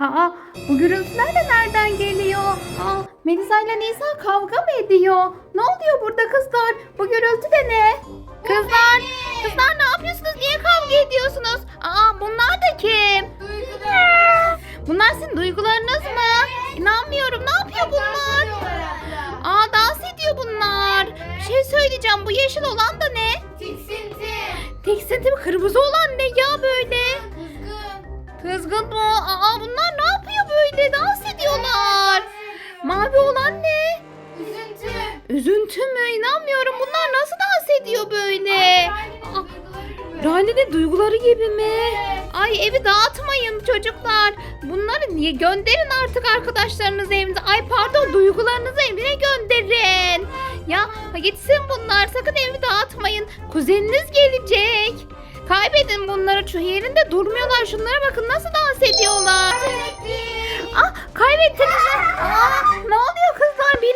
Aa, bu gürültüler de nereden geliyor? Aa, Melisa ile Nisa kavga mı ediyor? Ne oluyor burada kızlar? Bu gürültü de ne? Kızlar, kızlar ne yapıyorsunuz? Niye kavga ediyorsunuz? Aa, bunlar da kim? Bunlar sizin duygularınız mı? İnanmıyorum. Ne yapıyor bunlar? Aa, dans ediyor bunlar. Bir şey söyleyeceğim. Bu yeşil olan da ne? Tiksinti. Tiksinti mi? Kırmızı olan ne? Kızgın. Mı? Aa bunlar ne yapıyor böyle? Dans ediyorlar. Mavi olan ne? Üzüntü. Üzüntü mü? İnanmıyorum. Bunlar nasıl dans ediyor böyle? Rani'nin duyguları gibi mi? Ay evi dağıtmayın çocuklar. Bunları niye gönderin artık arkadaşlarınız evinize. Ay pardon duygularınızı evine gönderin. Ya gitsin bunlar sakın evi dağıtmayın. Kuzeniniz gelecek. Kaybedin bunları şu yerinde durmuyorlar. Şunlara bakın nasıl dans ediyorlar. Ah kaybettiniz? Aa, ne oluyor kızlar? Biriniz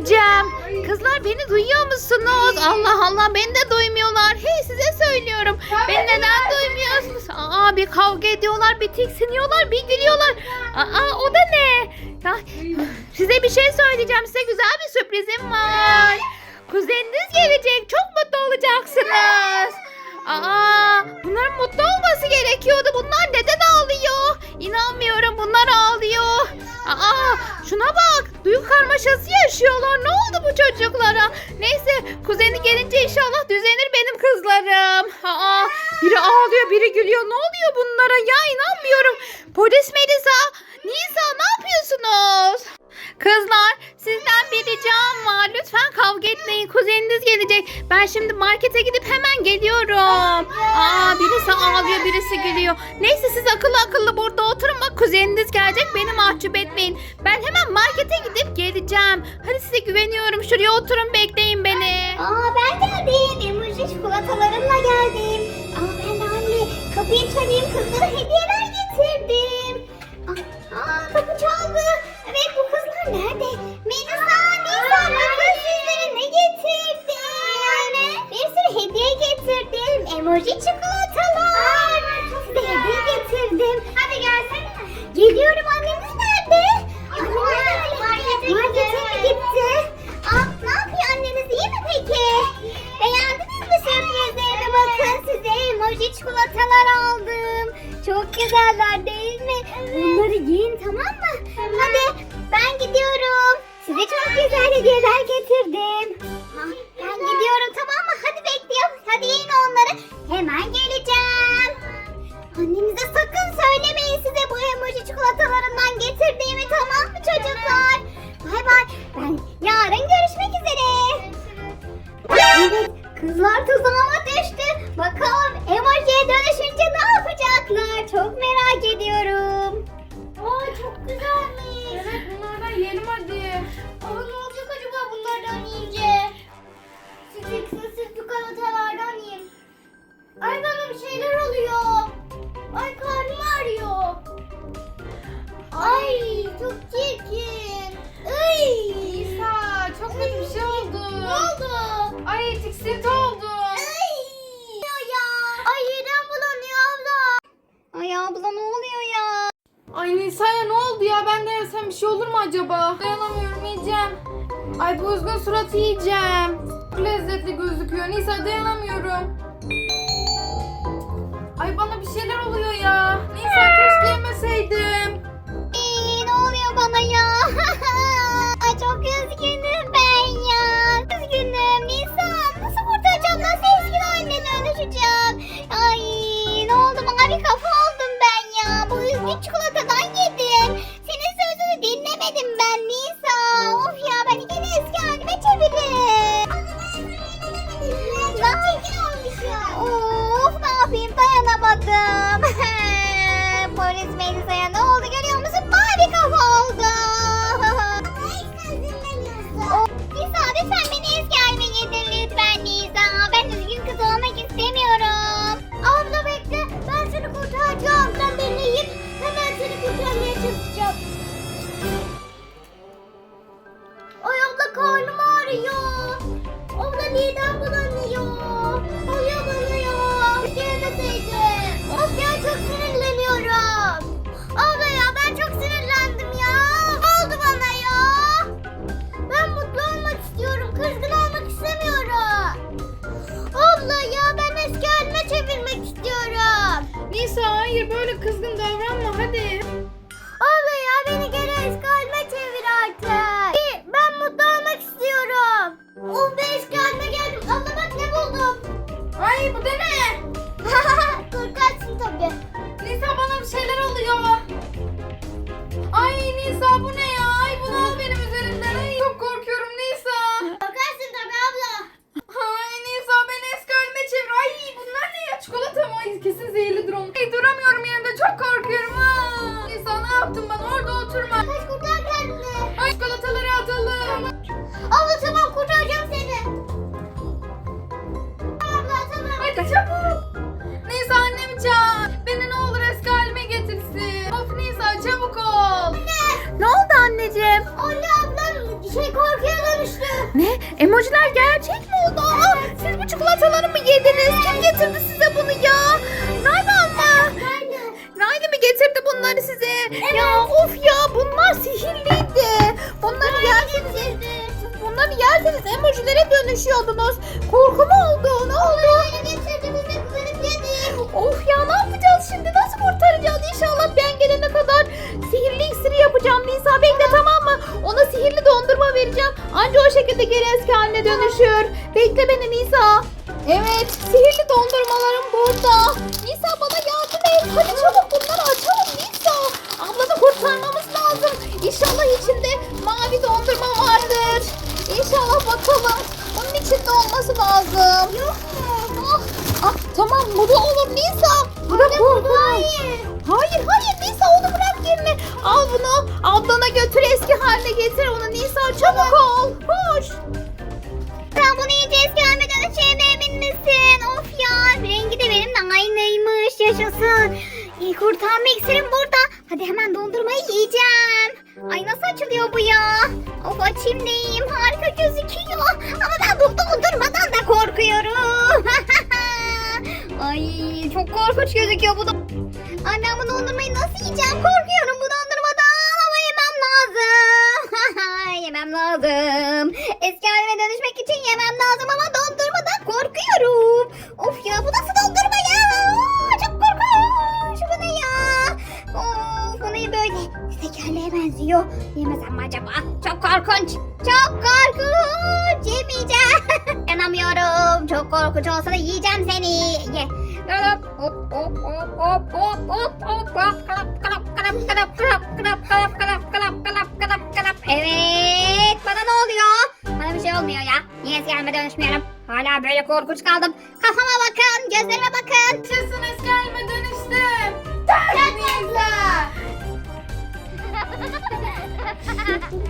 vereceğim. Kızlar beni duyuyor musunuz? Allah Allah beni de duymuyorlar. Hey size söylüyorum. Beni neden duymuyorsunuz? Aa bir kavga ediyorlar, bir tiksiniyorlar, bir gülüyorlar. Aa o da ne? Ya, size bir şey söyleyeceğim. Size güzel bir sürprizim var. Kuzeniniz gelecek. Çok mutlu olacaksınız. Aa, bunların mutlu olması gerekiyordu. Bunlar neden ağlıyor? İnanmıyorum bunlar ağlıyor. Aa. Duygu karmaşası yaşıyorlar. Ne oldu bu çocuklara? Neyse, kuzeni gelince inşallah düzenir benim kızlarım. Aa, biri ağlıyor, biri gülüyor. Ne oluyor bunlara? Ya inanmıyorum. Polis Melisa, Nisa ne yapıyorsunuz? Kızlar sizden bir ricam var. Lütfen kavga etmeyin. Kuzeniniz gelecek. Ben şimdi markete gidip hemen geliyorum. Aa birisi ağlıyor birisi gülüyor. Neyse siz akıllı akıllı burada oturun. Bak kuzeniniz gelecek. Beni mahcup etmeyin. Ben hemen markete gidip geleceğim. Hadi size güveniyorum. Şuraya oturun bekleyin beni. Aa ben geldim. Emoji çikolatalarımla geldim. Aa ben de anne kapıyı çalayım kızlara hediyeler getirdim. Aa, aa kapı çaldı. Emoji çikolatalar. Size hediye getirdim. Hadi gelsene. Geliyorum anneniz nerede? Anneniz markete, markete mi gitti? Aa, ne yapıyor anneniz iyi mi peki? Beğendiniz mi sürprizlerimi? Bakın size emoji çikolatalar aldım. Çok güzeller değil mi? Bunları yiyin tamam mı? Hadi ben gidiyorum. Size çok güzel hediyeler getirdim. Ha, ben gidiyorum tamam mı? Hadi bekliyorum. Hadi yiyin onları. Hemen geleceğim. Annenize sakın söylemeyin size bu emoji çikolatalarından getirdiğimi tamam mı çocuklar? Bay bay. Ben yarın görüşmek üzere. Evet kızlar tuzağıma düştü. Bakalım emojiye dönüşünce ne yapacaklar? Çok merak ediyorum. Ay tiksinti oldu. Ay. ya. Ay midem bulanıyor abla. Ay abla ne oluyor ya? Ay Nisa'ya ne oldu ya? Ben de yesem bir şey olur mu acaba? Dayanamıyorum yiyeceğim. Ay bu üzgün suratı yiyeceğim. Çok lezzetli gözüküyor. Nisa dayanamıyorum. Ay bana bir şeyler oluyor ya. Nisa keşke yemeseydim. にダンボなんだよ。Ay bu da ne? Korkarsın tabii. Nisa bana bir şeyler oluyor. Ay Nisa bu ne ya? Ay bunu al benim üzerimden. Ay çok korkuyorum Nisa. Korkarsın tabii abla. Ay Nisa beni eski halime çevir. Ay bunlar ne ya? Çikolata mı? Ay kesin zehirlidir onun. Ay duramıyorum yerimde çok korkuyorum. Aa. Nisa ne yaptın bana? Orada oturma. Hadi çabuk. Nisa annemi çağır. Beni ne olur eski halime getirsin. Of Nisa çabuk ol. Ne oldu anneciğim? Anne ablam şey korkuya dönüştü. Ne? Emojiler gerçek mi oldu? Aa, siz bu çikolataları mı yediniz? Kim getirdi size bunu ya? Rayman mı? Rayne mi getirdi bunları size? Ya of ya bunlar sihirliydi. Bunları yerseniz bunları yerseniz emojilere dönüşüyordunuz. Korku mu oldu? Ne oldu? Vereceğim. Anca o şekilde geri eski haline dönüşür. Bekle beni Nisa. Evet sihirli dondurmalarım burada. Nisa bana yardım et. Hadi çabuk bunları açalım Nisa. Ablanı kurtarmamız lazım. İnşallah içinde mavi dondurma vardır. İnşallah bakalım. Bunun içinde olması lazım. Yok mu? Ah, ah, tamam bu da olur Nisa. Bu da korkunç. Hayır. Hayır hayır Nisa onu bırak yerine. Al bunu ablana götür getir onu Nisa çabuk ol. Koş. Sen bunu iyice eski halime dönüşeceğine emin misin? Of ya rengi de benimle aynıymış yaşasın. İyi kurtarma iksirim burada. Hadi hemen dondurmayı yiyeceğim. Ay nasıl açılıyor bu ya? Of açayım yiyeyim harika gözüküyor. Ama ben bu dondurmadan da korkuyorum. Ay çok korkunç gözüküyor bu da. Ay ben Benziyor. Yemesem acaba? Çok korkunç. Çok korkunç. Yemeyeceğim. İnanamıyorum. Çok korkunç olsa da yiyeceğim seni. Ye. Evet bana ne oluyor? Bana bir şey olmuyor ya. Niye eski halime dönüşmüyorum? Hala böyle korkunç kaldım. Kafama ハハハハ!